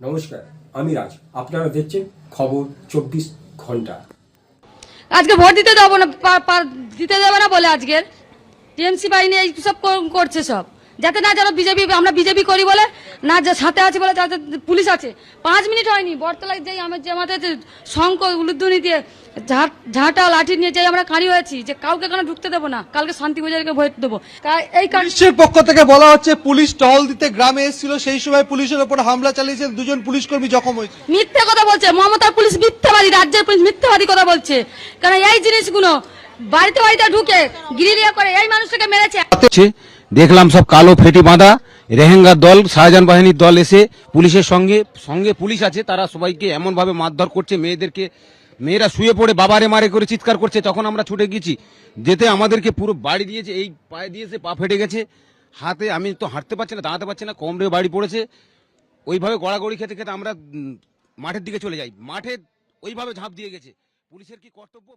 নমস্কার, আমি রাজ। আপনারা দেখছেন খবর চব্বিশ ঘণ্টা। আজকে ভোট দিতে দেবো না দিতে দেবে না বলে আজকের। টিএমসি বাহিনী এই সব করছে সব। যাতে না যারা বিজেপি আমরা বিজেপি করি বলে না যে সাথে আছে বলে যাতে পুলিশ আছে। পাঁচ মিনিট হয়নি বটতলায় যেই আমার যে আমাদের শঙ্খ উলুধ্বনি দিয়ে ঝাঁটা লাঠি নিয়ে যেই আমরা কাঁড়ি হয়েছি যে কাউকে কেন ঢুকতে দেবো না? কালকে শান্তি বাজারকে ভোট দেবো। এই পুলিশের পক্ষ থেকে বলা হচ্ছে পুলিশ টহল দিতে গ্রামে এসেছিল সেই সময় পুলিশের ওপর হামলা চালিয়েছে দুজন পুলিশ কর্মী জখম হয়েছে। মিথ্যে কথা বলছে মমতার পুলিশ মিথ্যাবাদী রাজ্যের পুলিশ মিথ্যাবাদী কথা বলছে। কারণ এই জিনিসগুলো বাড়িতে বাড়িতে ঢুকে গিরিলিয়া করে এই মানুষটাকে মেরেছে। দেখলাম সব কালো ফেটি বাঁধা, রেহেঙ্গার দল, শাহজাহান বাহিনীর দল এসে পুলিশের সঙ্গে সঙ্গে পুলিশ আছে, তারা সবাইকে এমন ভাবে মারধর করছে, মেয়েদেরকে, মেয়েরা শুয়ে পড়ে, বাবারে মারে করে চিৎকার করছে, তখন আমরা ছুটে গেছি যেতে আমাদেরকে পুরো বাড়ি দিয়েছে, এই পায়ে দিয়েছে পা ফেটে গেছে। হাতে আমি তো হাঁটতে পারছি না, দাঁড়াতে পারছি না, কোমরে বাড়ি পড়েছে। ওইভাবে গড়াগড়ি খেতে খেতে আমরা মাঠের দিকে চলে যাই। মাঠে ওইভাবে ঝাঁপ দিয়ে গেছে। পুলিশের কি কর্তব্য?